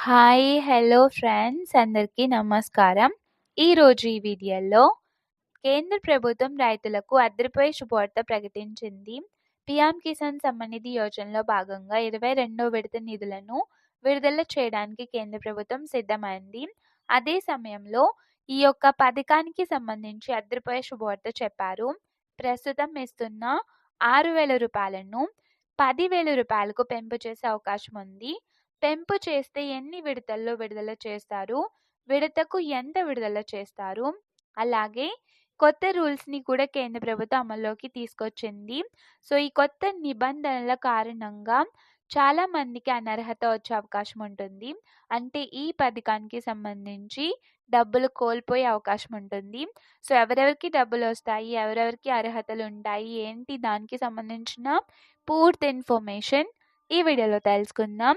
Hi! Hello friends అందరికీ నమస్కారం. ఈరోజు ఈ వీడియోలో కేంద్ర ప్రభుత్వం రైతులకు అదిరిపోయే శుభవార్త ప్రకటించింది. పీఎం కిసాన్ సమ్మాన్ నిధి యోజనలో భాగంగా 22వ విడత నిధులను విడుదల చేయడానికి కేంద్ర ప్రభుత్వం సిద్ధమైంది. అదే సమయంలో ఈ యొక్క పథకానికి సంబంధించి అదిరిపోయే శుభవార్త చెప్పారు. ప్రస్తుతం ఇస్తున్న ఆరు వేల రూపాయలను పదివేల రూపాయలకు పెంపు చేసే అవకాశం ఉంది. పెంపు చేస్తే ఎన్ని విడతల్లో విడుదల చేస్తారు? విడతకు ఎంత విడుదల చేస్తారు? అలాగే కొత్త రూల్స్‌ని కూడా కేంద్ర ప్రభుత్వం అమల్లోకి తీసుకొచ్చింది. సో, ఈ కొత్త నిబంధనల కారణంగా చాలా మందికి అనర్హత వచ్చే అవకాశం ఉంటుంది. అంటే ఈ పథకానికి సంబంధించి డబ్బులు కోల్పోయే అవకాశం ఉంటుంది. సో, ఎవరెవరికి డబ్బులు వస్తాయి ఎవరెవరికి అర్హతలు ఉంటాయి ఏంటి దానికి సంబంధించిన పూర్తి ఇన్ఫర్మేషన్ ఈ వీడియోలో తెలుసుకుందాం.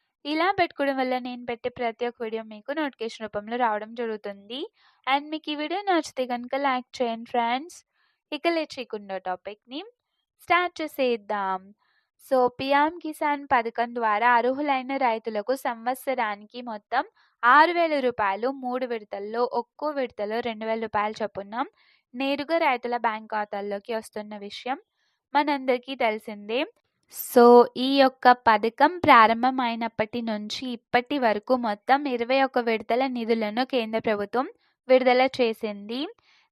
ఇలా పెట్టుకోవడం వల్ల నేను పెట్టే ప్రతి ఒక్క వీడియో మీకు నోటిఫికేషన్ రూపంలో రావడం జరుగుతుంది. అండ్ మీకు ఈ వీడియో నచ్చితే కనుక లైక్ చేయండి ఫ్రెండ్స్. ఇక లేట్ టాపిక్‌ని స్టార్ట్ చేసేద్దాం. సో, పీఎం కిసాన్ పథకం ద్వారా అర్హులైన రైతులకు సంవత్సరానికి మొత్తం ఆరు వేల రూపాయలు మూడు విడతల్లో ఒక్కో విడతలో రెండు వేల రూపాయలు చొప్పున నేరుగా రైతుల బ్యాంక్ ఖాతాల్లోకి వస్తున్న విషయం మనందరికీ తెలిసిందే. సో, ఈ యొక్క పథకం ప్రారంభమైనప్పటి నుంచి ఇప్పటి వరకు మొత్తం 21 విడతల నిధులను కేంద్ర ప్రభుత్వం విడుదల చేసింది.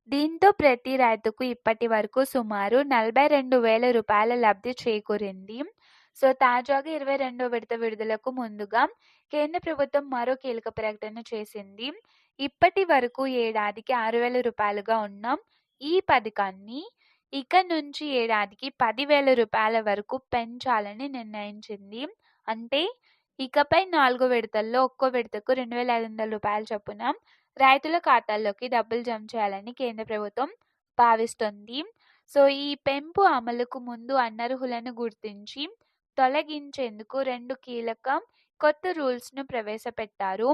దీంతో ప్రతి రైతుకు ఇప్పటి వరకు సుమారు నలభై రెండు వేల రూపాయల లబ్ధి చేకూరింది. సో, తాజాగా 22వ విడత విడుదలకు ముందుగా కేంద్ర ప్రభుత్వం మరో కీలక ప్రకటన చేసింది. ఇప్పటి వరకు ఏడాదికి రూ. 6,000గా ఉన్న ఈ పథకాన్ని ఇక నుంచి ఏడాదికి పదివేల రూపాయల వరకు పెంచాలని నిర్ణయించింది. అంటే ఇకపై నాలుగు విడతల్లో ఒక్కో విడతకు రెండు వేల ఐదు వందల రూపాయలు చొప్పున రైతుల ఖాతాల్లోకి డబ్బులు జమ చేయాలని కేంద్ర ప్రభుత్వం భావిస్తోంది. సో, ఈ పెంపు అమలుకు ముందు అనర్హులను గుర్తించి తొలగించేందుకు రెండు కీలక కొత్త రూల్స్‌ను ప్రవేశపెట్టారు.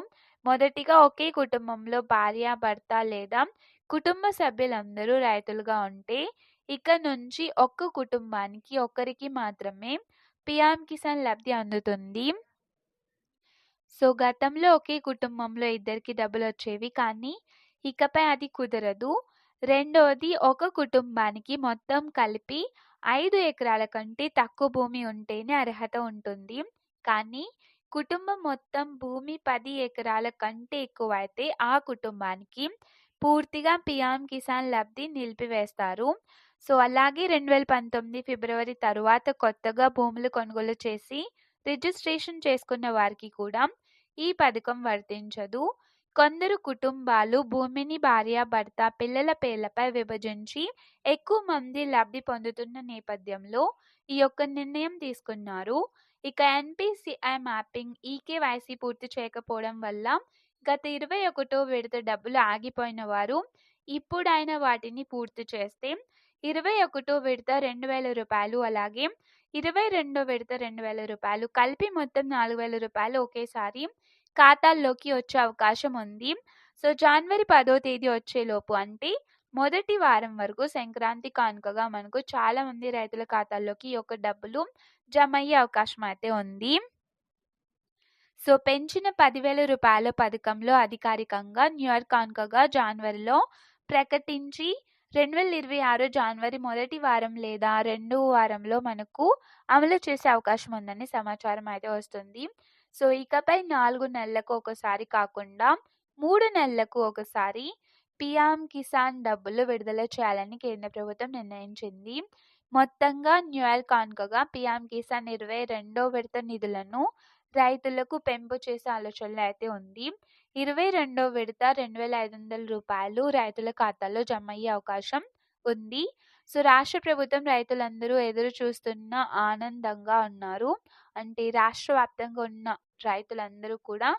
మొదటిగా ఒకే కుటుంబంలో భార్య, భర్త లేదా కుటుంబ సభ్యులందరూ రైతులుగా ఉంటే ఇక నుంచి ఒక్క కుటుంబానికి ఒకరికి మాత్రమే పిఎం కిసాన్ లబ్ధి అందుతుంది. సో, గతంలో ఒకే కుటుంబంలో ఇద్దరికి డబ్బులొచ్చేవి. కానీ ఇకపై అది కుదరదు. రెండోది ఒక కుటుంబానికి మొత్తం కలిపి ఐదు ఎకరాల కంటే తక్కువ భూమి ఉంటేనే అర్హత ఉంటుంది. కానీ కుటుంబం మొత్తం భూమి పది ఎకరాల కంటే ఎక్కువ అయితే ఆ కుటుంబానికి పూర్తిగా పిఎం కిసాన్ లబ్ధి నిలిపివేస్తారు. సో, అలాగే 2019 ఫిబ్రవరి తరువాత కొత్తగా భూములు కొనుగోలు చేసి రిజిస్ట్రేషన్ చేసుకున్న వారికి కూడా ఈ పథకం వర్తించదు. కొందరు కుటుంబాలు భూమిని భార్య, భర్త, పిల్లల పేర్లపై విభజించి ఎక్కువ మంది లబ్ధి పొందుతున్న నేపథ్యంలో ఈ యొక్క నిర్ణయం తీసుకున్నారు. ఇక ఎన్పిసిఐ మ్యాపింగ్, ఈకేవైసీ పూర్తి చేయకపోవడం వల్ల గత 21వ విడత డబ్బులు ఆగిపోయిన వారు ఇప్పుడైనా వాటిని పూర్తి చేస్తే 21వ విడత రెండు వేల రూపాయలు అలాగే 22వ విడత రెండు వేల రూపాయలు కలిపి మొత్తం నాలుగు వేల రూపాయలు ఒకేసారి ఖాతాల్లోకి వచ్చే అవకాశం ఉంది. సో, జనవరి పదో తేదీ వచ్చేలోపు అంటే మొదటి వారం వరకు సంక్రాంతి కానుకగా మనకు చాలా మంది రైతుల ఖాతాల్లోకి ఈ యొక్క డబ్బులు జమయ్యే అవకాశం అయితే ఉంది. సో, పెంచిన పదివేల రూపాయల పథకంలో అధికారికంగా న్యూయార్క్ కానుకగా జనవరిలో ప్రకటించి 2026 జనవరి మొదటి వారం లేదా రెండు వారంలో మనకు అమలు చేసే అవకాశం ఉందని సమాచారం అయితే వస్తుంది. సో, ఇకపై నాలుగు నెలలకు ఒకసారి కాకుండా మూడు నెలలకు ఒకసారి పీఎం కిసాన్ డబ్బులు విడుదల చేయాలని కేంద్ర ప్రభుత్వం నిర్ణయించింది. మొత్తంగా న్యూ ఇయర్ కానుకగా పీఎం కిసాన్ 22వ విడత నిధులను రైతులకు పెంపు చేసే ఆలోచనలు అయితే ఉంది. 22వ విడత రెండు వేల ఐదు వందల రూపాయలు రైతుల ఖాతాల్లో జమయ్యే అవకాశం ఉంది. సో, రాష్ట్ర ప్రభుత్వం రైతులందరూ ఎదురు చూస్తున్న ఆనందంగా ఉన్నారు. అంటే రాష్ట్ర వ్యాప్తంగా ఉన్న రైతులందరూ కూడా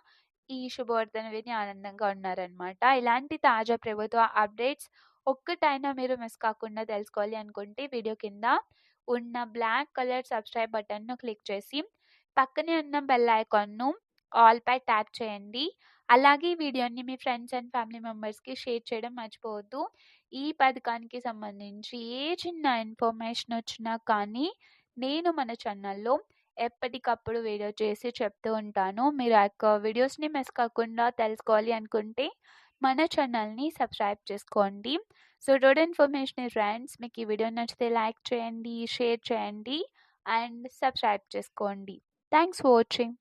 ఈ శుభవర్ధన విని ఆనందంగా ఉన్నారనమాట. ఇలాంటి తాజా ప్రభుత్వ అప్డేట్స్ ఒక్కటైనా మీరు మిస్ కాకుండా తెలుసుకోవాలి అనుకుంటే వీడియో కింద ఉన్న బ్లాక్ కలర్ సబ్స్క్రైబ్ బటన్‌ను క్లిక్ చేసి పక్కనే ఉన్న బెల్ ఐకాన్‌ను ఆల్‌పై ట్యాప్ చేయండి. అలాగే ఈ వీడియోని మీ ఫ్రెండ్స్ అండ్ ఫ్యామిలీ మెంబర్స్‌కి షేర్ చేయడం మర్చిపోవద్దు. ఈ పథకానికి సంబంధించి ఏ చిన్న ఇన్ఫర్మేషన్ వచ్చినా కానీ నేను మన ఛానల్‌లో ఎప్పటికప్పుడు వీడియో చేసి చెప్తూ ఉంటాను. మీరు ఆ యొక్క వీడియోస్‌ని మిస్ కాకుండా తెలుసుకోవాలి అనుకుంటే మన ఛానల్‌ని సబ్స్క్రైబ్ చేసుకోండి. సో రోడ్ ఇన్ఫర్మేషన్ ఫ్రెండ్స్ మీకు ఈ వీడియో నచ్చితే లైక్ చేయండి, షేర్ చేయండి అండ్ సబ్స్క్రైబ్ చేసుకోండి. Thanks for watching.